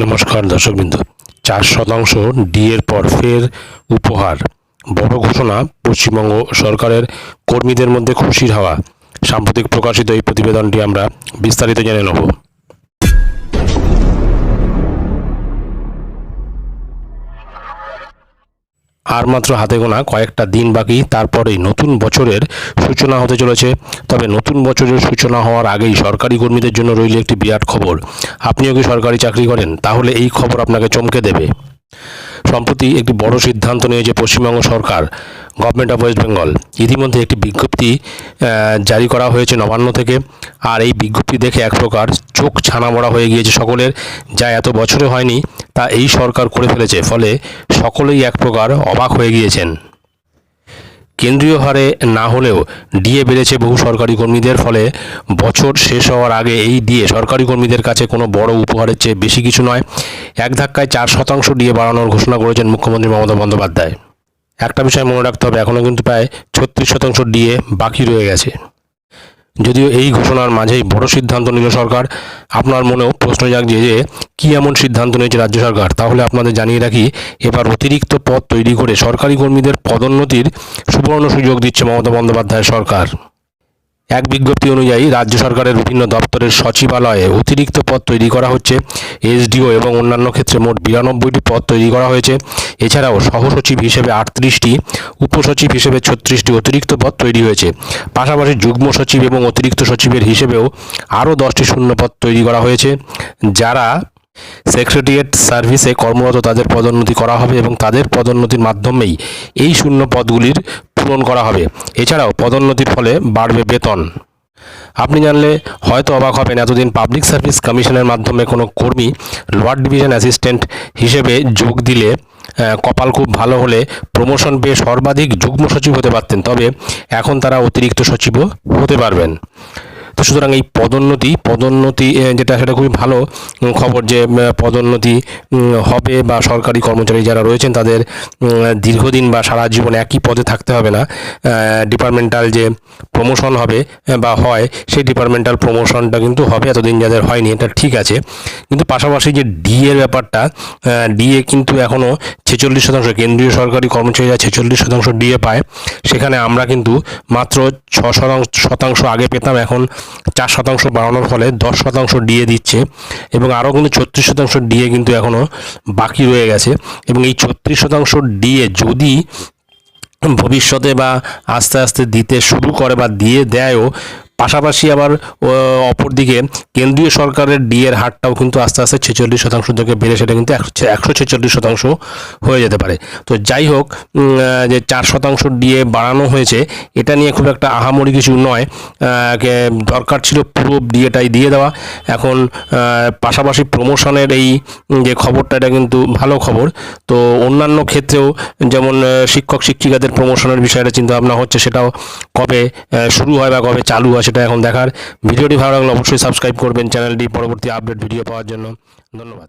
নমস্কার দর্শকবৃন্দ। চার শতাংশ ডিএর পর ফের উপহার। বড় ঘোষণা, পশ্চিমবঙ্গ সরকারের কর্মীদের মধ্যে খুশির হাওয়া। সাম্প্রতিক প্রকাশিত এই প্রতিবেদনটি আমরা বিস্তারিত জেনে নেব। আর মাত্র হাতে গোনা কয়েকটা দিন বাকি, তারপরেই নতুন বছরের সূচনা হতে চলেছে। তবে নতুন বছরের সূচনা হওয়ার আগেই সরকারি কর্মীদের জন্য রইল একটি বিরাট খবর। আপনিও কি সরকারি চাকরি করেন? তাহলে এই খবর আপনাকে চমকে দেবে। সম্প্রতি একটি বড় সিদ্ধান্ত নিয়েছে পশ্চিমবঙ্গ সরকার গভর্নমেন্ট অফ ওয়েস্ট বেঙ্গল ইতিমধ্যে একটি বিজ্ঞপ্তি জারি করা হয়েছে নবান্ন থেকে। আর এই বিজ্ঞপ্তি দেখে এক প্রকার চোখ ছানা মরা হয়ে গিয়েছে সকলের, যা এত বছরে হয়নি, তা এই সরকার করে ফেলেছে। ফলে সকলেই এক প্রকার অবাক হয়ে গিয়েছেন। কেন্দ্রীয় হারে না হলেও ডিএ বেড়েছে বহু সরকারি কর্মীদের ফলে। বছর শেষ হওয়ার আগে এই ডিএ সরকারি কর্মীদের কাছে কোনো বড় উপহারের চেয়ে বেশি কিছু নয়। এক ধাক্কায় চার শতাংশ ডিএ বাড়ানোর ঘোষণা করেছেন মুখ্যমন্ত্রী মমতা বন্দ্যোপাধ্যায়। একটা বিষয় মনে রাখতে হবে এখনও কিন্তু প্রায় ছত্রিশ শতাংশ ডিএ বাকি রয়ে গেছে। যদিও এই ঘোষণার মাঝেই বড় সিদ্ধান্ত নিল সরকার, আপনার মনেও প্রশ্ন জাগছে যে কি এমন সিদ্ধান্ত নিয়েছে রাজ্য সরকার? তাহলে আপনাদের জানিয়ে রাখি, এবার অতিরিক্ত পদ তৈরি করে সরকারি কর্মীদের পদোন্নতির সুবর্ণ সুযোগ দিচ্ছে মমতা বন্দ্যোপাধ্যায় সরকার। এক বিজ্ঞপ্তি অনুযায়ী রাজ্য সরকারের বিভিন্ন দপ্তরের সচিবালয়ে অতিরিক্ত পদ তৈরি করা হচ্ছে। এসডিও এবং অন্যান্য ক্ষেত্রে মোট বিরানব্বইটি পদ তৈরি করা হয়েছে। এছাড়াও সহসচিব হিসেবে আটত্রিশটি, উপসচিব হিসেবে ছত্রিশটি অতিরিক্ত পদ তৈরি হয়েছে। পাশাপাশি যুগ্ম সচিব এবং অতিরিক্ত সচিবের হিসেবেও আরও দশটি শূন্য পদ তৈরি করা হয়েছে। যারা সেক্রেটারিয়েট সার্ভিসে কর্মরত তাদের পদোন্নতি করা হবে এবং তাদের পদোন্নতির মাধ্যমেই এই শূন্য পদগুলির পূরণ করা হবে। এছাড়াও পদোন্নতির ফলে বাড়বে বেতন। আপনি জানলে হয়তো অবাক হবেন, এতদিন পাবলিক সার্ভিস কমিশনের মাধ্যমে কোনো কর্মী লোয়ার ডিভিশন অ্যাসিস্ট্যান্ট হিসেবে যোগ দিলে কপাল খুব ভালো হলে প্রমোশন পেয়ে সর্বাধিক যুগ্ম সচিব হতে পারতেন। তবে এখন তারা অতিরিক্ত সচিবও হতে পারবেন। তো সুতরাং এই পদোন্নতি পদোন্নতি যেটা, সেটা খুবই ভালো খবর যে পদোন্নতি হবে বা সরকারি কর্মচারী যারা রয়েছেন তাদের দীর্ঘদিন বা সারা জীবন একই পদে থাকতে হবে না। ডিপার্টমেন্টাল যে প্রমোশন হবে বা হয়, সেই ডিপার্টমেন্টাল প্রমোশনটা কিন্তু হবে, এতদিন যাদের হয়নি, এটা ঠিক আছে। কিন্তু পাশাপাশি যে ডিএর ব্যাপারটা ডিএ কিন্তু এখনও ছেচল্লিশ শতাংশ কেন্দ্রীয় সরকারি কর্মচারীরা ছেচল্লিশ শতাংশ ডিএ পায়। সেখানে আমরা কিন্তু মাত্র ছ শতাংশ আগে পেতাম, এখন চার শতাংশ বাড়ানোর ফলে দশ শতাংশ ডিএ দিচ্ছে এবং আরও কিন্তু ছত্রিশ শতাংশ ডিএ কিন্তু এখনও বাকি রয়ে গেছে এবং এই ছত্রিশ শতাংশ ডিএ যদি ভবিষ্যতে বা আস্তে আস্তে দিতে শুরু করে বা দিয়ে দেয়ও পাশাপাশি আবার অপরদিকে কেন্দ্রীয় সরকারের ডিএর হারটাও কিন্তু আস্তে আস্তে ছেচল্লিশ শতাংশ থেকে বেড়ে সেটা কিন্তু একশো ছেচল্লিশ শতাংশ হয়ে যেতে পারে। তো যাই হোক যে চার শতাংশ ডিএ বাড়ানো হয়েছে, এটা নিয়ে খুব একটা আহামরি কিছু নয়। দরকার ছিল পুরো ডিএটাই দিয়ে দেওয়া। এখন পাশাপাশি প্রমোশনের এই যে খবরটা, এটা কিন্তু ভালো খবর। তো অন্যান্য ক্ষেত্রেও যেমন শিক্ষক শিক্ষিকাদের প্রমোশনের বিষয়টা চিন্তা ভাবনা হচ্ছে, সেটাও কবে শুরু হয় বা কবে চালু হয় সেটা এখন দেখার। ভিডিওটি ভালো লাগলে অবশ্যই সাবস্ক্রাইব করবেন। চ্যানেলটি পরবর্তী আপডেট ভিডিও পাওয়ার জন্য। ধন্যবাদ।